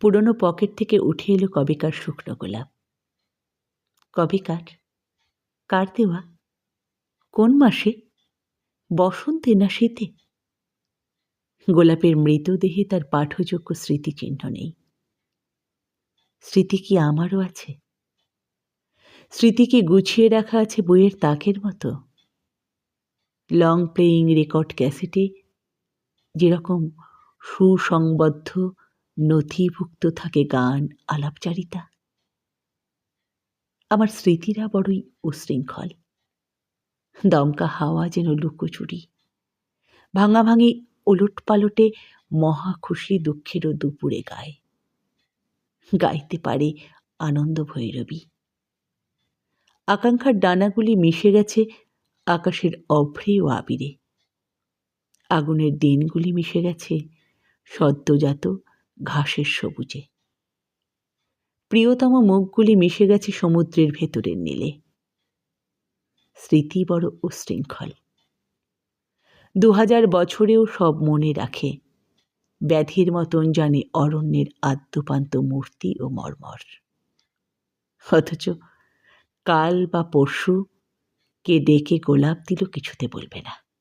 পুরনো পকেট থেকে উঠে এলো কবেকার শুকনো গোলাপ। কবেকার, কার দেওয়া? কোন মাসে? বসন্তে না শীতে? গোলাপের মৃতদেহে তার পাঠযোগ্য স্মৃতিচিহ্ন নেই। স্মৃতি কি আমারও আছে? স্মৃতি কি গুছিয়ে রাখা আছে বইয়ের তাকের মতো? লং প্লেয়িং রেকর্ড ক্যাসেটে যেরকম সুসংবদ্ধ নথিভুক্ত থাকে গান, আলাপচারিতা। আমার স্মৃতিরা বড়ই উশৃঙ্খল। দমকা হাওয়া যেন লুকোচুরি। ভাঙাভাঙি ওলট পালটে মহা খুশি দুঃখেরও দুপুরে গায়। গাইতে পারে আনন্দ ভৈরবী। আকাঙ্ক্ষার ডানাগুলি মিশে গেছে আকাশের অভ্রে ও আবিরে। আগুনের দিনগুলি মিশে গেছে সদ্যজাত ঘাসের সবুজে। প্রিয়তম মুখগুলি মিশে গেছে সমুদ্রের ভেতরের নীলে। স্মৃতি বড় উশৃঙ্খল। দু হাজার বছরেও সব মনে রাখে ব্যাধির মতন জানে অরণ্যের আদ্যপান্ত মূর্তি ও মর্মর। অথচ কাল বা পরশু কে ডেকে গোলাপ দিল কিছুতে বলবে না।